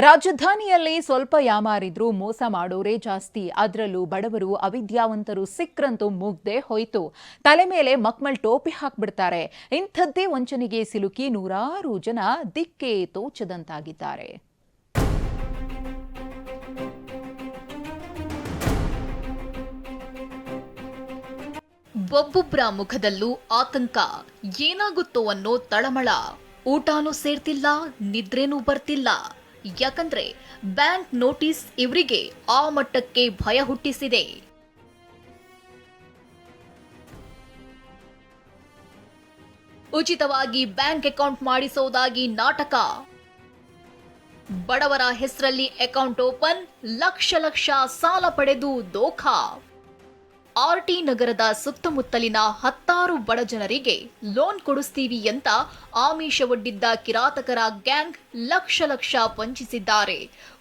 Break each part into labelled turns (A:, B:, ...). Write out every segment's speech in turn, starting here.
A: ರಾಜಧಾನಿಯಲ್ಲಿ ಸ್ವಲ್ಪ ಯಾಮಾರಿದ್ರು ಮೋಸ ಮಾಡೋರೇ ಜಾಸ್ತಿ. ಅದರಲ್ಲೂ ಬಡವರು ಅವಿದ್ಯಾವಂತರು ಸಿಕ್ರಂತೂ ಮುಗ್ದೆ ಹೋಯ್ತು. ತಲೆ ಮೇಲೆ ಮಕ್ಮಲ್ ಟೋಪಿ ಹಾಕ್ಬಿಡ್ತಾರೆ. ಇಂಥದ್ದೇ ವಂಚನೆಗೆ ಸಿಲುಕಿ ನೂರಾರು ಜನ ದಿಕ್ಕೆ ತೋಚದಂತಾಗಿದ್ದಾರೆ.
B: ಒಬ್ಬೊಬ್ಬರ ಮುಖದಲ್ಲೂ ಆತಂಕ. ಏನಾಗುತ್ತೋ ಅನ್ನೋ ತಳಮಳ. ಊಟನೂ ಸೇರ್ತಿಲ್ಲ, ನಿದ್ರೇನೂ ಬರ್ತಿಲ್ಲ. ಯಾಕಂದ್ರೆ ಬ್ಯಾಂಕ್ ನೋಟಿಸ್ ಇವರಿಗೆ ಆ ಮಟ್ಟಕ್ಕೆ ಭಯ ಹುಟ್ಟಿಸಿದೆ. ಉಚಿತವಾಗಿ ಬ್ಯಾಂಕ್ ಅಕೌಂಟ್ ಮಾಡಿಸೋದಾಗಿ ನಾಟಕ. ಬಡವರ ಹೆಸರಲ್ಲಿ ಅಕೌಂಟ್ ಓಪನ್, ಲಕ್ಷ ಲಕ್ಷ ಸಾಲ ಪಡೆದು ದೋಖಾ. ಆರ್ಟಿ ನಗರದ ಸುತ್ತಮುತ್ತಲಿನ ಹತ್ತಾರು ಬಡ ಜನರಿಗೆ ಲೋನ್ ಕೊಡಿಸ್ತೀವಿ ಅಂತ ಆಮಿಷವೊಡ್ಡಿದ್ದ ಕಿರಾತಕರ ಗ್ಯಾಂಗ್ ಲಕ್ಷ ಲಕ್ಷ ವಂಚಿಸಿದ್ದಾರೆ.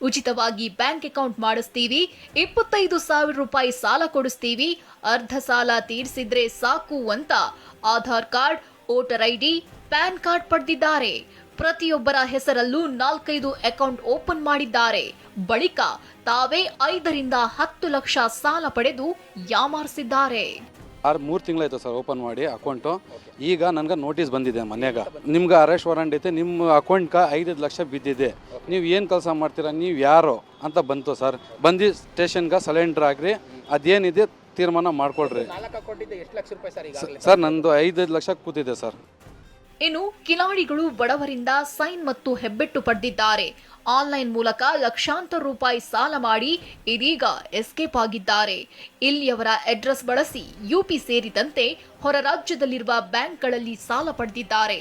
B: ಉಚಿತವಾಗಿ ಬ್ಯಾಂಕ್ ಅಕೌಂಟ್ ಮಾಡಿಸ್ತೀವಿ, ಇಪ್ಪತ್ತೈದು ಸಾವಿರ ರೂಪಾಯಿ ಸಾಲ ಕೊಡಿಸ್ತೀವಿ, ಅರ್ಧ ಸಾಲ ತೀರಿಸಿದ್ರೆ ಸಾಕು ಅಂತ Aadhaar card voter ID PAN card ಪಡೆದಿದ್ದಾರೆ. ಪ್ರತಿಯೊಬ್ಬರ ಹೆಸರಲ್ಲೂ ನಾಲ್ಕೈದು ಅಕೌಂಟ್ ಓಪನ್ ಮಾಡಿದ್ದಾರೆ. ಬಳಿಕ ತಾವೇ ಐದರಿಂದ ಹತ್ತು ಲಕ್ಷ ಸಾಲ ಪಡೆದು ಯಾಮಾರಿಸಿದ್ದಾರೆ.
C: ಆರು, ಮೂರು ತಿಂಗಳಾಯ್ತು ಸರ್ ಓಪನ್ ಮಾಡಿ ಅಕೌಂಟು. ಈಗ ನನಗೆ ನೋಟಿಸ್ ಬಂದಿದೆ ಮನೆಯಾಗ. ನಿಮ್ಗೆ ಅರೆಸ್ಟ್ ವಾರಂಟ್ ಐತೆ, ನಿಮ್ಮ ಅಕೌಂಟ್ಗೆ ಐದು ಲಕ್ಷ ಬಿದ್ದಿದೆ. ನೀವು ಏನು ಕೆಲಸ ಮಾಡ್ತೀರಾ, ನೀವು ಯಾರು ಅಂತ ಬಂತು ಸರ್. ಬಂದು ಸ್ಟೇಷನ್ಗೆ ಸಲೆಂಡ್ರ್ ಆಗ್ರಿ, ಅದೇನಿದೆ ತೀರ್ಮಾನ
D: ಮಾಡ್ಕೊಡ್ರಿ
C: ಸರ್, ನಂದು ಐದೈದು ಲಕ್ಷ ಕೂತಿದೆ, ಸರ್.
B: ಇನ್ನು ಕಿಲಾಡಿಗಳು ಬಡವರಿಂದ ಸೈನ್ ಮತ್ತು ಹೆಬ್ಬೆಟ್ಟು ಪಡೆದಿದ್ದಾರೆ. ಆನ್ಲೈನ್ ಮೂಲಕ ಲಕ್ಷಾಂತರ ರೂಪಾಯಿ ಸಾಲ ಮಾಡಿ ಇದೀಗ ಎಸ್ಕೇಪ್ ಆಗಿದ್ದಾರೆ. ಇಲ್ಲಿಯವರ ಅಡ್ರೆಸ್ ಬಳಸಿ ಯುಪಿ ಸೇರಿದಂತೆ ಹೊರ ರಾಜ್ಯದಲ್ಲಿರುವ ಬ್ಯಾಂಕ್ಗಳಲ್ಲಿ ಸಾಲ ಪಡೆದಿದ್ದಾರೆ.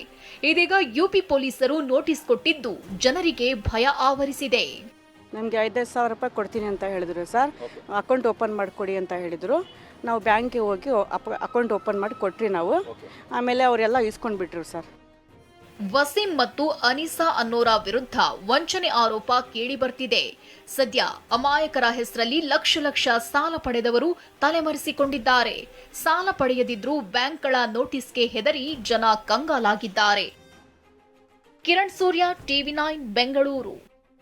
B: ಇದೀಗ ಯುಪಿ ಪೊಲೀಸರು ನೋಟಿಸ್ ಕೊಟ್ಟಿದ್ದು ಜನರಿಗೆ ಭಯ ಆವರಿಸಿದೆ.
E: ನಮಗೆ ಐದೈದು ಸಾವಿರ ರೂಪಾಯಿ ಕೊಡ್ತೀನಿ ಅಂತ ಹೇಳಿದರು ಸರ್. ಅಕೌಂಟ್ ಓಪನ್ ಮಾಡಿಕೊಡಿ ಅಂತ ಹೇಳಿದರು. ನಾವು ಬ್ಯಾಂಕಿಗೆ ಹೋಗಿ ಅಕೌಂಟ್ ಓಪನ್ ಮಾಡಿ ಕೊಟ್ರಿ ನಾವು. ಆಮೇಲೆ ಅವರೆಲ್ಲ ಇಸ್ಕೊಂಡು ಬಿಟ್ರು ಸರ್.
B: ವಸೀಂ ಮತ್ತು ಅನಿಸಾ ಅನ್ನೋರ ವಿರುದ್ಧ ವಂಚನೆ ಆರೋಪ ಕೇಳಿ ಬರ್ತಿದೆ ಸದ್ಯ ಅಮಾಯಕರ ಹೆಸರಲ್ಲಿ ಲಕ್ಷ ಲಕ್ಷ ಸಾಲ ಪಡೆದವರು ತಲೆಮರೆಸಿಕೊಂಡಿದ್ದಾರೆ. ಸಾಲ ಪಡೆಯದಿದ್ರೂ ಬ್ಯಾಂಕ್ಗಳ ನೋಟಿಸ್ಗೆ ಹೆದರಿ ಜನ ಕಂಗಾಲಾಗಿದ್ದಾರೆ. Kiran Surya, TV nine, Bengaluru.